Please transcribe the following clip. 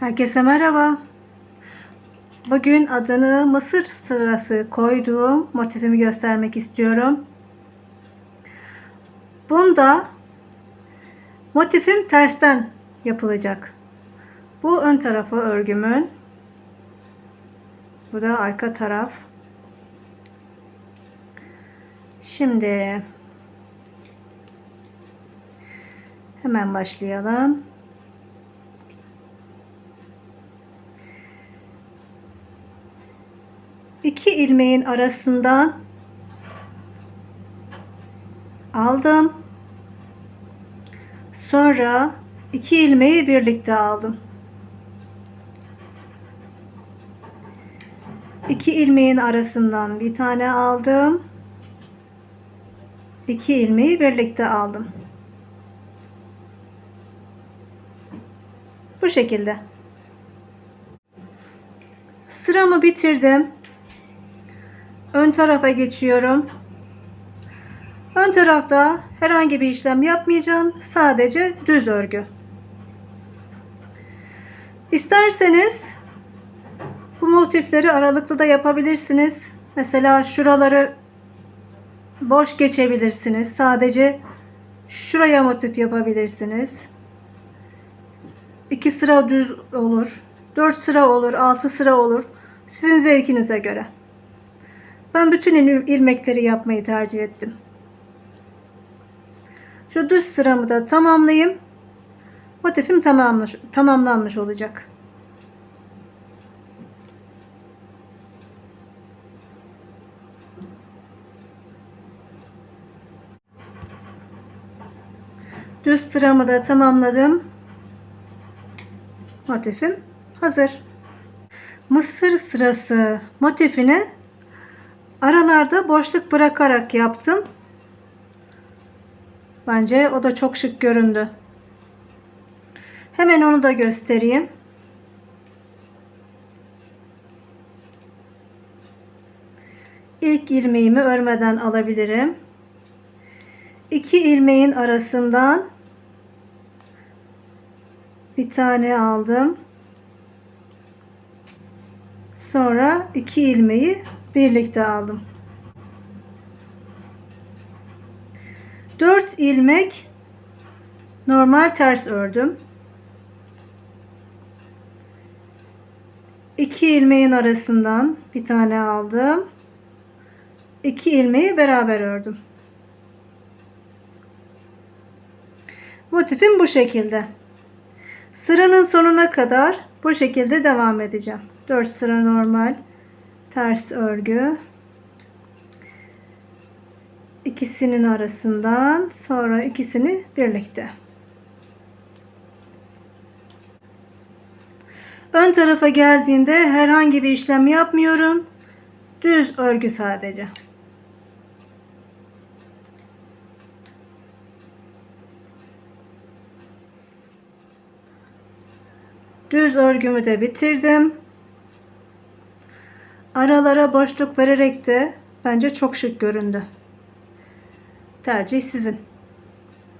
Herkese merhaba. Bugün adını Mısır sırası koyduğum motifimi göstermek istiyorum. Bunda motifim tersten yapılacak. Bu ön tarafı örgümün. Bu da arka taraf. Şimdi hemen başlayalım. İki ilmeğin arasından aldım. Sonra iki ilmeği birlikte aldım. İki ilmeğin arasından bir tane aldım. İki ilmeği birlikte aldım. Bu şekilde. Sıramı bitirdim. Ön tarafa geçiyorum. Ön tarafta herhangi bir işlem yapmayacağım. Sadece düz örgü. İsterseniz bu motifleri aralıklı da yapabilirsiniz. Mesela şuraları boş geçebilirsiniz. Sadece şuraya motif yapabilirsiniz. 2 sıra düz olur. 4 sıra olur, 6 sıra olur. Sizin zevkinize göre. Ben bütün il- ilmekleri yapmayı tercih ettim. Şu düz sıramı da tamamlayayım. Motifim tamamlanmış, tamamlanmış olacak. Düz sıramı da tamamladım. Motifim hazır. Mısır sırası motifini aralarda boşluk bırakarak yaptım. Bence o da çok şık göründü. Hemen onu da göstereyim. İlk ilmeğimi örmeden alabilirim. İki ilmeğin arasından bir tane aldım. Sonra iki ilmeği birlikte aldım. 4 ilmek normal ters ördüm. 2 ilmeğin arasından bir tane aldım. 2 ilmeği beraber ördüm. Motifim bu şekilde. Sıranın sonuna kadar bu şekilde devam edeceğim. 4 sıra normal ters örgü. İkisinin arasından sonra ikisini birlikte. Ön tarafa geldiğimde herhangi bir işlem yapmıyorum. Düz örgü sadece. Düz örgümü de bitirdim. Aralara boşluk vererek de bence çok şık göründü. Tercih sizin.